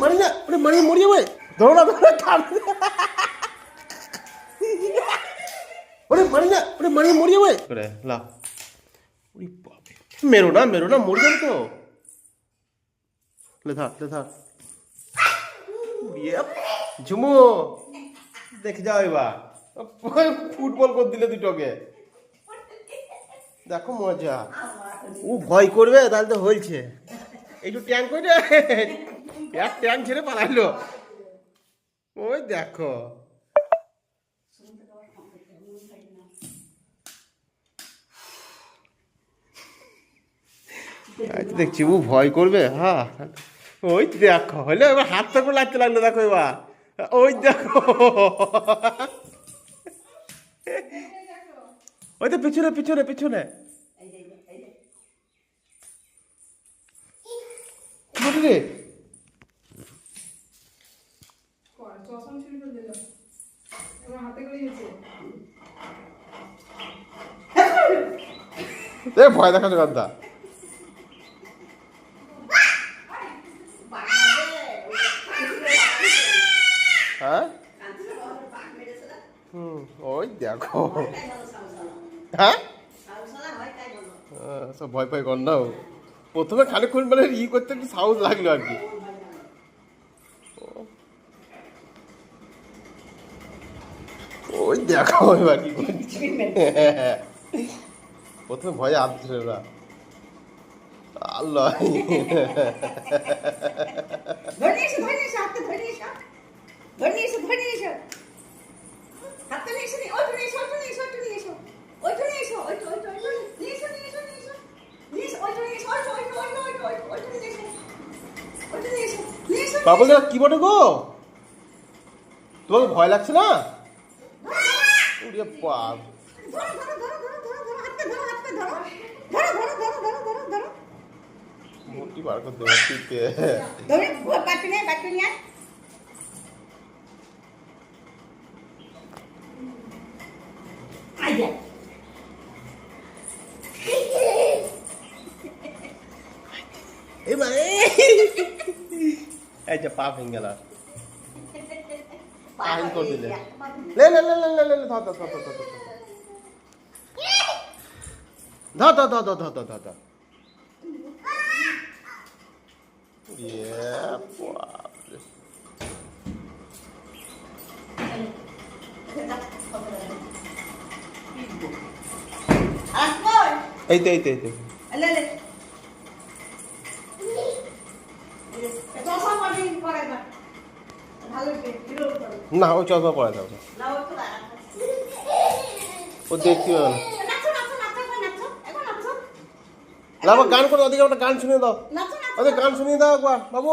মারি না ওরে মারি মরি যাবে ধরো না ধরো ওরে মারি না ওরে মারি মরি যাবে করে লা ওরে বাপরে মেরো না মেরো না মরে যাবে তো। লে ধর লে ধর ইয়ে ঝুমু। দেখে যাও এবার। ফুটবল করে দিলে দুটোকে। দেখো মজা। ও ভয় করবে তাহলে তো হয়েছে একটু ট্যাঙ্ক করে এক ট্যাঙ্ক ছেড়ে পালাইলো। ওই দেখো। দেখছি ও ভয় করবে হ্যাঁ ওই দেখো হলে এবার হাত থেকে লাগতে লাগল দেখো এবার। ওই দেখো। ওই তো পিছনে পিছনে পিছনে। রে চশমা চুরি করে দিল এবার হাতে করে গেছে এ ভয় দেখাচ্ছে কথা হ্যাঁ? হুম ওই দেখো। হ্যাঁ? আহ, সব ভয় প্রথমে ই করতে লাগল আর কি। ওই দেখো এবার কি করছি। প্রথমে ভয়ে হাত ধরে না আল্লাহ। বাবু দাদা কি বটে গো? তোমাকে ভয় লাগছে না? উড়িয়ে বাপ মুটি বার করতে পারছি ধরে নিয়ে বাটি নিয়ে আইয়া এবার এই যে পা ভেঙে গেল আইন করে দিলে লে লে লে লে লে লে লে ধর ধর ধর ধর ধর ধর ধর ধর ধর ধর ধর Yeah, probably. Eita, eita, eita. না ও চশমা পরে থাকবে ও দেখতে না না গান করে ওদিকে একটা গান শুনে দাও নাচো ওদের গান শুনিয়ে দাও একবার। বাবু।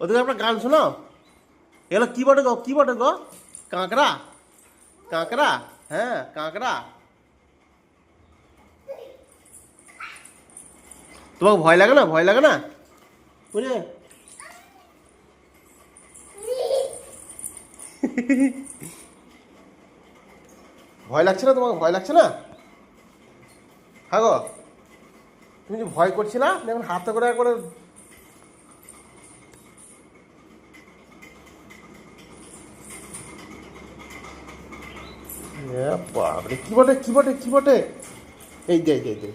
ওদের আপনার গান শোনাও। এগুলো কি বটে গো কি বটে গো। কাঁকড়া। কাঁকড়া হ্যাঁ কাঁকড়া। তোমাকে ভয় লাগে না? ভয় লাগে না? বুঝলে? ভয় লাগছে না তোমাকে? ভয় লাগছে না? হ্যাঁ গো তুমি যে ভয় করছি না, দেখুন হাতে করে করে কি বটে কি বটে কি বটে? এই যে এই যে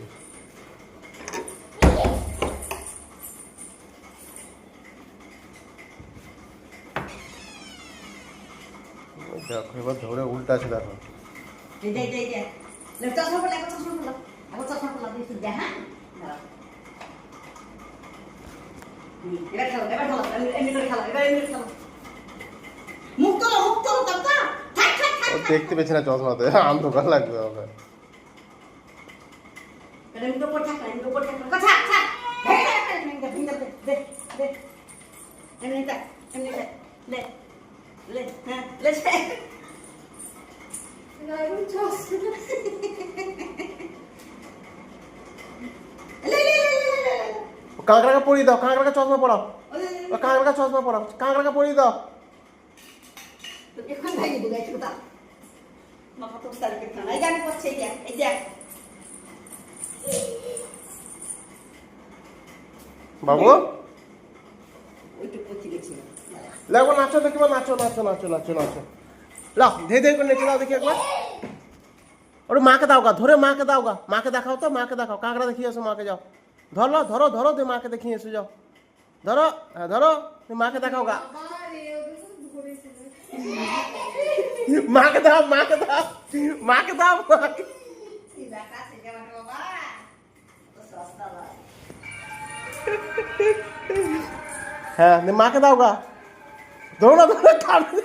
দেখো, এবার ধরে উল্টা আছে, দেখো। চশমা চশমা চশমা হ্যাঁ? দেখতে পেয়েছে না চশমাতে। অন্ধকার লাগবে হবে এমনি করে থাক এমনি করে থাক কথা থাক ভেঙে দে ভেঙে দে ভেঙে দে দে দে এমনি থাক এমনি থাক লে লে হ্যাঁ লে এখন চশমা লে লে লে লে লে ও কাঁকড়াকে পরিয়ে দাও কাঁকড়াকে চশমা পড়াও কাঁকড়াকে চশমা পড়াও কাঁকড়াকে পরিয়ে দাও। বাবু? লাগো নাচো দেখি নাচো নাচো নাচো নাচো নাচো। লাও ধীরে ধীরে করে নেচে দাও দেখি একবার। ওরে মাকে দাও গা ধরে মাকে দাও গা। মাকে দেখাও তো মাকে দেখাও। কাঁকড়া দেখিয়ে এসো মাকে যাও। ধর, ধরো, ধর তুই মাকে দেখি এসে যাও। ধরো হ্যাঁ ধরো মাকে দেখাও গা। মাকে দাও মাকে দাও মাকে দাও। মাকে হ্যাঁ মাকে দাও গা। দৌড়া দৌড়া খাবে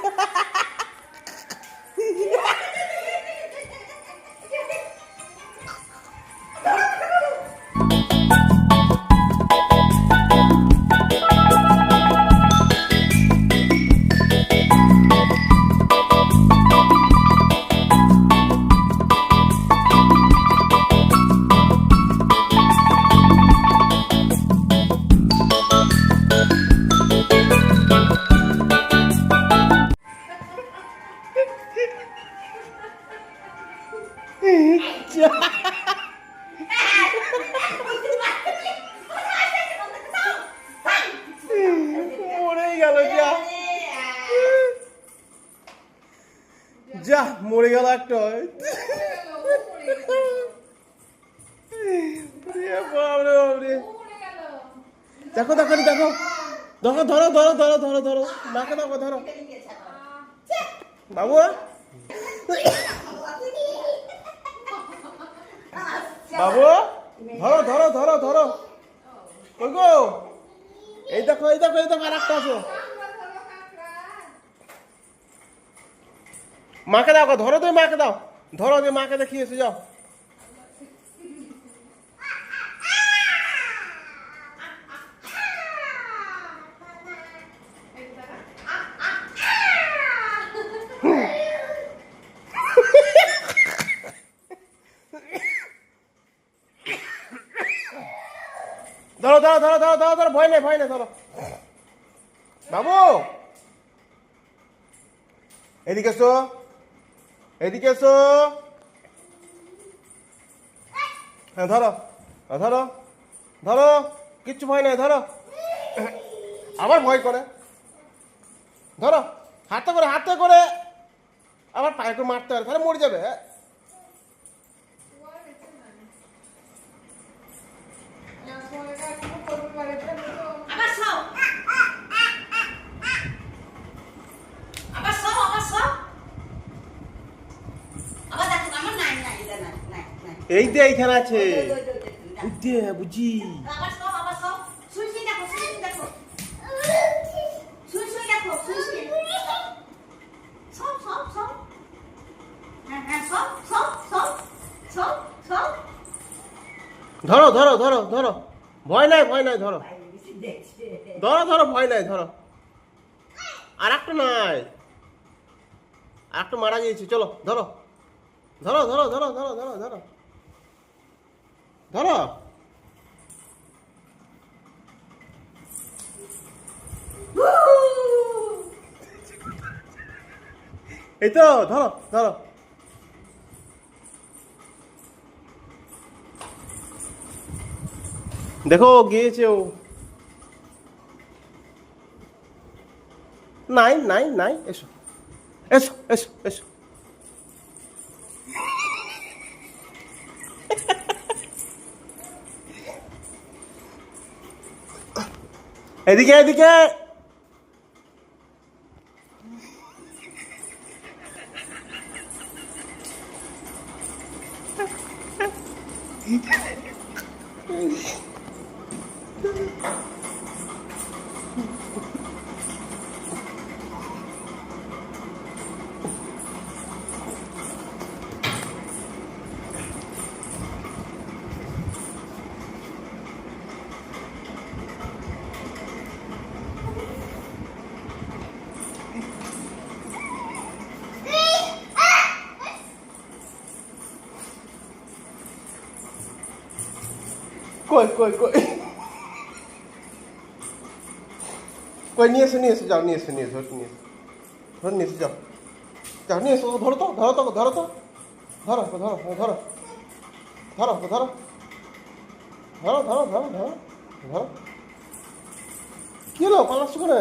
যা, মরে গেল একটা। দেখো দেখো দেখো দেখো। ধরো ধরো ধরো ধরো ধরো মাকে দেখো, ধরো। বাবু? বাবু? ধরো ধরো ধরো ধরো। কই গো? এই দেখো এই দেখো এই দেখো আর একটা আছে কাঁকড়া ধরো, কাঁকড়া। মাকে দাও ধরো তো মাকে দাও। ধরো দিয়ে মাকে দেখিয়ে এসে যাও। ধরো ধরো ধরো ধরো ধরো ধরো, ভয় নেই ভয় নেই, ধরো। বাবু! এদিকে এসো। এদিকে এসো। হ্যাঁ ধরো হ্যাঁ, ধরো ধরো কিচ্ছু ভয় নাই ধরো। আবার ভয় করে। ধরো হাতে করে হাতে করে। আবার পায়ে করে মারতে পারে তাহলে মরে যাবে হ্যাঁ ও আর বেঁচে নাই। না, পরেরটা এখনও করবে বাড়িতে, আমি তো আবার সব আবার সব আবার সব আবার দেখো আমার নাই নাই এটা নাই নাই নাই এই যে এইখানে আছে ওই, ওই, ওই, ওই, ওই, ওই, ওই। বুঝছি বুঝি আবার সব আবার সব শুই শুই দেখো শুই শুই দেখো শুই শুই দেখো শুই শুই সব সব সব হ্যাঁ হ্যাঁ সব সব সব সব সব ধরো ধরো ধরো ধরো। ভয় নাই ভয় নাই ধরো। ধরো ধরো ভয় নাই ধরো। আর একটা নাই। আর একটা মারা গিয়েছে চলো ধরো। ধরো ধরো ধরো ধরো ধরো ধরো। ধরো এই তো, ধরো ধরো। দেখো, গিয়েছে ও। নাই নাই নাই, এসো। এসো এসো এসো। এদিকে এদিকে কই কই কই কই নিয়ে এসো নিয়ে এসো যাও নিয়ে এসো নিয়ে এসো নিয়ে ধর নিয়ে যাও যাও নিয়ে এসো ধরো তো ধরো তো ধরো তো ধরো ধরো ধরো ধরো ধরো ধরো ধরো ধরো ধরো ধরো কি হলো পালাচ্ছ করে